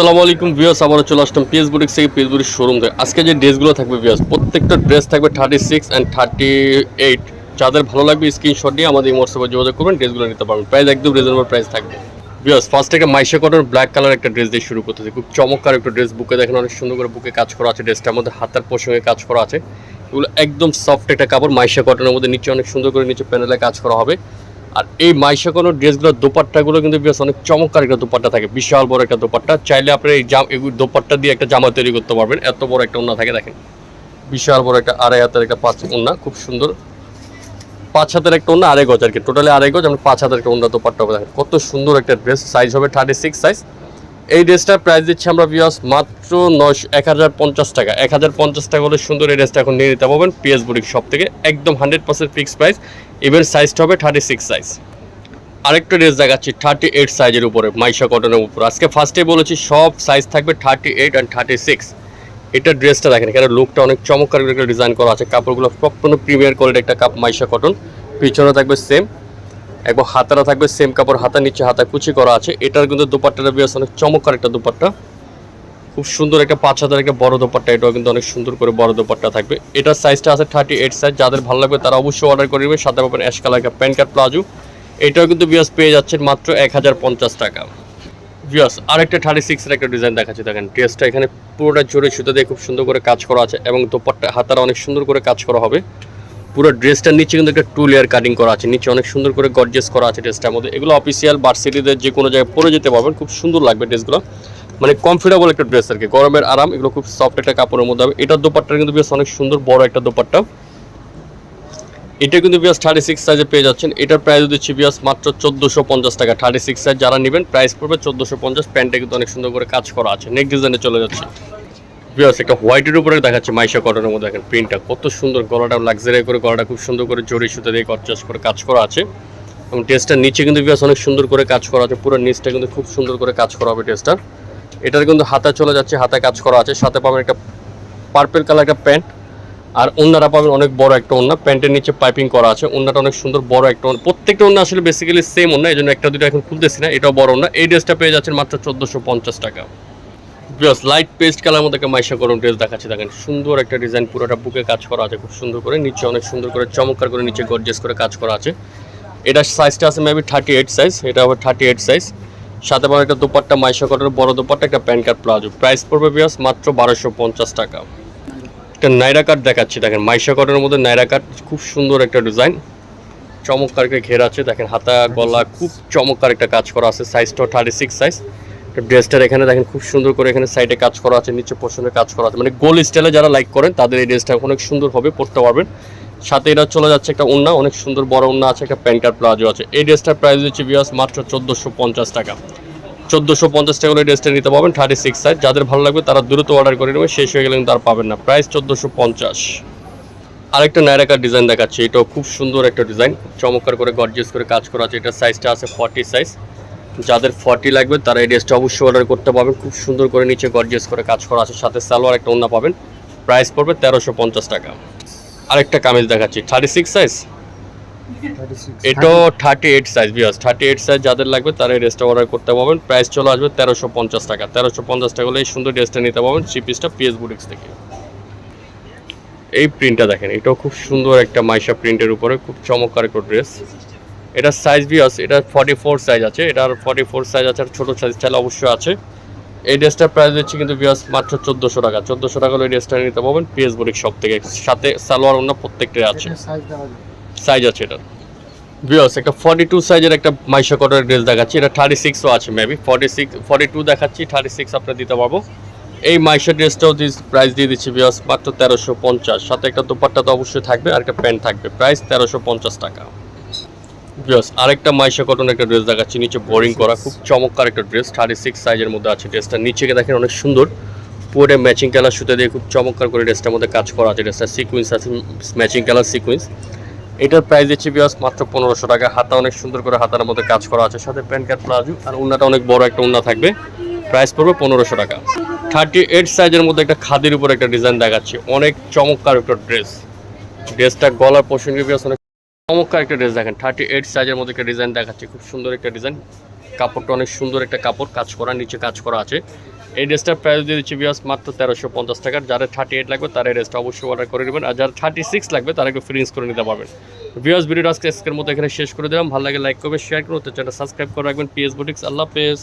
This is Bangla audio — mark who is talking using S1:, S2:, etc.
S1: আসসালামু আলাইকুম ভিউয়ার্স, আবারও চলে আসলাম পিএস বুটিক্স থেকে পিএস বুটিক শোরুম থেকে আজকে যে ড্রেসগুলো থাকবে ভিউয়ার্স, প্রত্যেকটা ড্রেস থাকবে thirty six and thirty eight যাদের ভালো লাগবে স্ক্রিনশট নিয়ে আমাদের হোয়াটসঅ্যাপে যোগাযোগ করবেন ড্রেসগুলো নিতে পারবেন। প্রাইস একদম রিজনেবল প্রাইস থাকবে। ভিউয়ার্স ফার্স্ট একটা মাইশা কটন ব্ল্যাক কালার একটা ড্রেস দিয়ে শুরু করতেছি। খুব চমৎকার একটা ড্রেস বুকে দেখেন অনেক সুন্দর করে বুকে কাজ করা আছে ড্রেসটার মধ্যে হাতার প্রসঙ্গে কাজ করা আছে। এগুলো একদম সফট একটা কাপড়, মাইশা কটনের মধ্যে নিচে অনেক সুন্দর করে নিচে প্যানেলে কাজ করা হবে। আর এই মাইশা কোনো ড্রেসগুলোর দোপাট্টাগুলো কিন্তু বেশ অনেক চমৎকার একটা দোপাট্টা থাকে, বিশাল বড় একটা দোপাট্টা। চাইলে আপনি এই জাম, এই দোপাট্টা দিয়ে একটা জামা তৈরি করতে পারবেন। এত বড় একটা ওন্না থাকে, দেখেন। বিশাল বড় একটা আড়াই হাতের একটা পাঁচ ওন্না খুব সুন্দর। পাঁচ হাতের একটা ওন্না আড়াই গজ আর কি। টোটালি আড়াই গজ আমরা পাঁচ হাতের একটা ওন্না দোপাট্টা দেখেন। কত সুন্দর একটা ড্রেস সাইজ হবে থার্টি সিক্স সাইজ এই ড্রেসটার প্রাইস দিচ্ছি আমরা বিয়াস মাত্র নশ এক হাজার পঞ্চাশ টাকা। এক হাজার পঞ্চাশ টাকা হলে সুন্দর এই ড্রেসটা এখন নিয়ে নিতে পারবেন পিএস বুটিক শপ থেকে। একদম hundred percent fix price even সাইজটা হবে থার্টি সিক্স সাইজ আরেকটা ড্রেস দেখাচ্ছি থার্টি এইট সাইজের উপরে, মাইশা কটনের উপর। আজকে ফার্স্টে বলেছি সব সাইজ থাকবে thirty eight and thirty six এটা ড্রেসটা দেখেন, এখানে লুকটা অনেক চমৎকার করে ডিজাইন করা আছে। কাপড়গুলো সম্পূর্ণ প্রিমিয়ার কোয়ালিটি একটা কাপ, মাইশা কটন পিছনে থাকবে সেম এবং হাতারা থাকবে সেম কাপড় হাতা নিচে হাতা কুচি করা আছে। এটার কিন্তু দুপাট্টাটা বেশ অনেক চমৎকার একটা দুপাট্টা। খুব সুন্দর একটা পাঁচ হাজার একটা বড় দোপাট্টা, এটাও কিন্তু অনেক সুন্দর করে বড় দোপাট্টা থাকবে। এটার সাইজটা আছে থার্টি এইট সাইজ যাদের ভালো লাগবে তারা অবশ্যই অর্ডার করে নেবে। সাথে পাবেন অ্যাশ কালার একটা প্যান্ট কার্ড প্লাজো এটাও কিন্তু বিয়াস পেয়ে যাচ্ছেন মাত্র এক হাজার পঞ্চাশ টাকা। বিয়াস আরেকটা থার্টি সিক্সের একটা ডিজাইন দেখাচ্ছি, দেখেন ড্রেসটা এখানে পুরোটা জোরে সুতো দিয়ে খুব সুন্দর করে কাজ করা আছে এবং দোপাট্টা, হাতারা অনেক সুন্দর করে কাজ করা হবে। পুরো ড্রেসটার নিচে কিন্তু একটা টু লেয়ার কাটিং করা আছে, নিচে অনেক সুন্দর করে গর্জেস করা আছে ড্রেসটার মধ্যে। এগুলো অফিসিয়াল ভার্সিটিদের যে কোনো জায়গায় পরে যেতে পারবেন, খুব সুন্দর লাগবে ড্রেসগুলো মানে কমফোর্টেবল একটা ড্রেস আর কি গরমের আরাম, এগুলো খুব সফট একটা কাপড়ের মধ্যে হবে। এটার দোপাট্টা কিন্তু বেশ অনেক সুন্দর, বড় একটা দোপাট্টা। এটা কিন্তু বিয়াস থার্টি সিক্স সাইজে পেয়ে যাচ্ছেন। এটার প্রাইস দিচ্ছি বিয়াস মাত্র চোদ্দোশো পঞ্চাশ টাকা। থার্টি সিক্স সাইজ যারা নেবেন প্রাইস পড়বে চোদ্দোশো পঞ্চাশ। প্যান্টটা কিন্তু অনেক সুন্দর করে কাজ করা আছে। নেক ডিজাইনে চলে যাচ্ছে। বিয়াস একটা হোয়াইটের উপরে দেখাচ্ছে, মাইশা কটনের মধ্যে। দেখেন প্রিন্টটা কত সুন্দর, গলাটা লাক্সারি করে, গলাটা খুব সুন্দর করে জড়ি সুতা দিয়ে গরচাস করে কাজ করা আছে। এবং টেস্টটার নিচে কিন্তু বিয়াস অনেক সুন্দর করে কাজ করা আছে। পুরো নিচটা কিন্তু খুব সুন্দর করে কাজ করা হবে টেস্টটার এটার কিন্তু হাতা চলে যাচ্ছে হাতা কাজ করা আছে। সাথে পাবেন একটা পার্পেল কালার একটা প্যান্ট আর ওনারা পাবেন অনেক বড় একটা ওনা প্যান্টের নিচে পাইপিং করা আছে। ওনাটা অনেক সুন্দর, বড় একটা ওন্না। প্রত্যেকটা ওনা আসলে বেসিক্যালি সেম ওনা এই জন্য একটা দুটো এখন খুলতেছি না। এটাও বড় ওনা এই ড্রেসটা পেয়ে যাচ্ছেন মাত্র চোদ্দোশো পঞ্চাশ টাকা। জাস্ট লাইট পেস্ট কালার মধ্যে একটা মাইশা গরম ড্রেস দেখাচ্ছি। দেখেন, সুন্দর একটা ডিজাইন পুরোটা বুকে কাজ করা আছে খুব সুন্দর করে। নিচে অনেক সুন্দর করে, চমৎকার করে নিচে গর্জেস করে কাজ করা আছে। এটার সাইজটা আছে মেবি থার্টি এইট সাইজ এটা হবে থার্টি এইট সাইজ সাথে পাবেন একটা দুপাট্টা মাইশা কটনের বড় দুপাট্টা, একটা প্যান্ট কার্ড প্লাজো। প্রাইস পড়বে বিয়াস মাত্র বারোশো পঞ্চাশ টাকা। একটা নাইরা কাট দেখাচ্ছি, দেখেন মাইশা কটনের মধ্যে নাইরা কাট, খুব সুন্দর একটা ডিজাইন। চমৎকার করে ঘেরা আছে, দেখেন হাতা, গলা, খুব চমৎকার একটা কাজ করা আছে সাইজটাও থার্টি সিক্স সাইজ ড্রেসটার এখানে দেখেন খুব সুন্দর করে এখানে সাইডে কাজ করা আছে, নিচে পোষণে কাজ করা আছে। মানে গোল স্টাইলে যারা লাইক করেন, তাদের এই ড্রেসটা অনেক সুন্দর হবে, পরতে পারবেন। সাথে এটা চলে যাচ্ছে একটা উন্না, অনেক সুন্দর বড় উন্না আছে, একটা প্যান্ট কার্ড প্লাজো আছে। এই ড্রেসটার প্রাইস হচ্ছে বিয়াস মাত্র চোদ্দোশো পঞ্চাশ টাকা। চোদ্দোশো পঞ্চাশ টাকা করে ড্রেসটা নিতে পারবেন থার্টি সিক্স সাইজ যাদের ভালো লাগবে তারা দ্রুত অর্ডার করে নেবে, শেষ হয়ে গেলে কিন্তু আর পাবেন না। প্রাইস চোদ্দোশো পঞ্চাশ। আরেকটা নায়রাকার ডিজাইন দেখাচ্ছে, এটাও খুব সুন্দর একটা ডিজাইন চমৎকার করে গর্জিয়াস করে কাজ করা আছে এটার সাইজটা আছে ফর্টি সাইজ যাদের ফর্টি লাগবে তারা এই ড্রেসটা অবশ্যই অর্ডার করতে পারবেন। খুব সুন্দর করে নিচে গর্জিয়াস করে কাজ করা আছে, সাথে সালোয়ার একটা ওন্না পাবেন। প্রাইস পড়বে তেরোশো পঞ্চাশ টাকা। আরেকটা কামিজ দেখাচ্ছি। থার্টি সিক্স সাইজ এটাও থার্টি এইট সাইজ বিয়াস থার্টি এইট সাইজ যাদের লাগবে তারা এই ড্রেসটা অর্ডার করতে পারবেন। প্রাইস চলে আসবে তেরোশো পঞ্চাশ টাকা। তেরোশো পঞ্চাশ টাকা হলে এই সুন্দর ড্রেসটা নিতে পারবেন থ্রি পিসটা পিএস বুটিক্স থেকে। এই প্রিন্টটা দেখেন এটাও খুব সুন্দর একটা মাইশা প্রিন্টের উপরে খুব চমৎকার একটা ড্রেস এটার সাইজ বিয়াস এটা ফর্টি ফোর সাইজ আছে। এটার ফর্টি ফোর সাইজ আছে আর ছোটো সাইজ চাইলে অবশ্যই আছে। এই ড্রেসটার প্রাইস দিচ্ছি কিন্তু বিয়াস মাত্র চোদ্দোশো টাকা। চোদ্দোশো টাকা হলে এই ড্রেসটা নিতে পারবেন পিএস বুটিক শপ থেকে। সাথে সালোয়ার অন্য প্রত্যেকটাই আছে। সাইজ আছে। এটা বিয়াস একটা ফর্টি টু সাইজের একটা মাইশা কটনের ড্রেস দেখাচ্ছি। এটা থার্টি সিক্সও আছে maybe forty six forty two দেখাচ্ছি থার্টি সিক্স আপনার দিতে পারব। এই মাইশা ড্রেসটাও দিস প্রাইস দিয়ে দিচ্ছি বিয়াস মাত্র তেরোশো পঞ্চাশ। সাথে একটা দোপাট্টা তো অবশ্যই থাকবে আর একটা প্যান্ট থাকবে। প্রাইস তেরোশো পঞ্চাশ টাকা। বিয়াস আরেকটা মাইশা কটন একটা ড্রেস দেখাচ্ছি, নিচে বোরিং করা, খুব চমৎকার একটা ড্রেস থার্টি সিক্স সাইজের মধ্যে আছে ড্রেসটা নিচে দেখেন অনেক সুন্দর পুরো ম্যাচিং কালার সুতে দিয়ে খুব চমৎকার করে ড্রেসটার মধ্যে কাজ করা আছে। ড্রেসটা সিকুয়েন্স আছে ম্যাচিং কালার সিকুয়েন্স এটার প্রাইস দিচ্ছি বিয়াস মাত্র পনেরোশো টাকা। হাতা অনেক সুন্দর করে হাতার মধ্যে কাজ করা আছে, সাথে প্যান্ট কার্ড প্লাজো, আর উন্নাটা অনেক বড় একটা উন্না থাকবে। প্রাইস পড়বে পনেরোশো টাকা। থার্টি এইট সাইজের মধ্যে একটা খাদির উপর একটা ডিজাইন দেখাচ্ছি, অনেক চমৎকার একটা ড্রেস ড্রেসটা গলার পোর্শন বিয়াস অনেক চমৎকার একটা ড্রেস দেখেন থার্টি এইট সাইজের মধ্যে একটা ডিজাইন দেখাচ্ছে, খুব সুন্দর একটা ডিজাইন কাপড়টা অনেক সুন্দর একটা কাপড়, কাজ করা, নিচে কাজ করা আছে। এই ড্রেসটার প্রাইস দিয়ে দিচ্ছি বিয়াস মাত্র তেরোশো পঞ্চাশ টাকার যারা থার্টি এইট লাগবে, তারা এই ড্রেসটা অবশ্যই অর্ডার করে নেবেন। আর যারা থার্টি সিক্স লাগবে, তারা একটু ফ্রিন্স করে নিতে পারবেন। বিয়াস ভিডিওটা আজকে আজকের মতো এখানে শেষ করে দিলাম। ভালো লাগে লাইক করবে শেয়ার করুন তো চ্যানেল সাবস্ক্রাইব করে রাখবেন। পিএস বুটিক্স আল্লাহ হাফেজ।